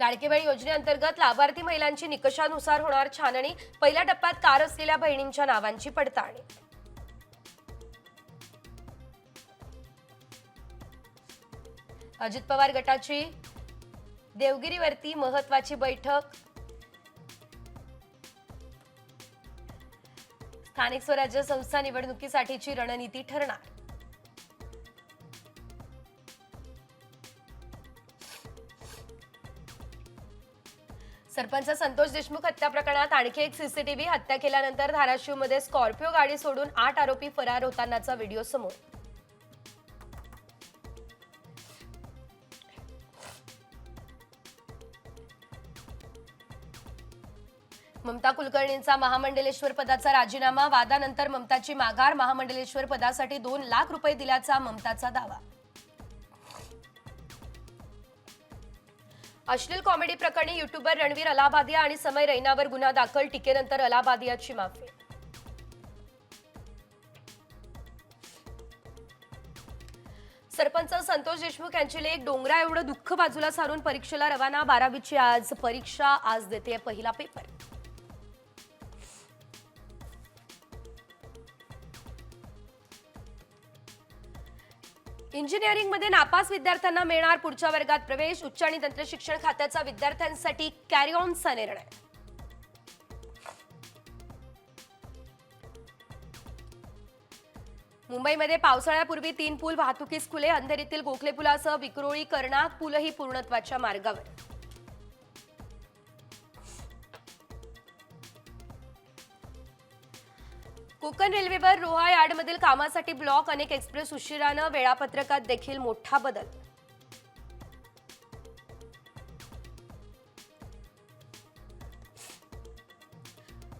लाडकी बहीण योजनेअंतर्गत लाभार्थी महिलांची निकषानुसार होणार छाननी. पहिल्या टप्प्यात कार असलेल्या बहिणींच्या नावांची पडताळणी. अजित पवार गटाची देवगिरीवरती महत्वाची बैठक. स्थानिक स्वराज्य संस्था निवडणुकीसाठीची रणनीती ठरणार. सरपंच संतोष देशमुख हत्या प्रकरणात आणखी एक सीसीटीव्ही हत्या केल्यानंतर धाराशिवमध्ये स्कॉर्पिओ गाडी सोडून आठ आरोपी फरार होतानाचा व्हिडिओ समोर. ममता कुलकर्णींचा महामंडलेश्वर पदाचा राजीनामा वादानंतर ममताची माघार महामंडलेश्वर पदासाठी दोन लाख रुपये दिल्याचा ममताचा दावा. अश्लील कॉमेडी प्रकरणी युट्यूबर रणवीर अलाबादिया आणि समय रैनावर गुन्हा दाखल. टीकेनंतर अलाहाबादियाची माफी. सरपंच संतोष देशमुख यांची लेख डोंगरा एवढं दुःख बाजूला सारून परीक्षेला रवाना. बारावीची आज परीक्षा आज देते पहिला पेपर इंजिनिअरिंगमध्ये नापास विद्यार्थ्यांना मिळणार पुढच्या वर्गात प्रवेश. उच्च आणि तंत्रशिक्षण खात्याचा विद्यार्थ्यांसाठी कॅरी ऑनचा निर्णय. मुंबईमध्ये पावसाळ्यापूर्वी तीन पूल वाहतुकीस खुले. अंधेरीतील गोखले पुलासह विक्रोळी कर्णाक पूलही पूर्णत्वाच्या मार्गावर. कोकण रेल्वेवर रोहा यार्डमधील कामासाठी ब्लॉक अनेक एक्सप्रेस उशिरानं वेळापत्रकात देखील मोठा बदल.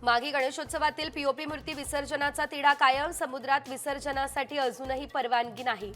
मागी गणेशोत्सवातील पीओपी मूर्ती विसर्जनाचा तिढा कायम समुद्रात विसर्जनासाठी अजूनही परवानगी नाही.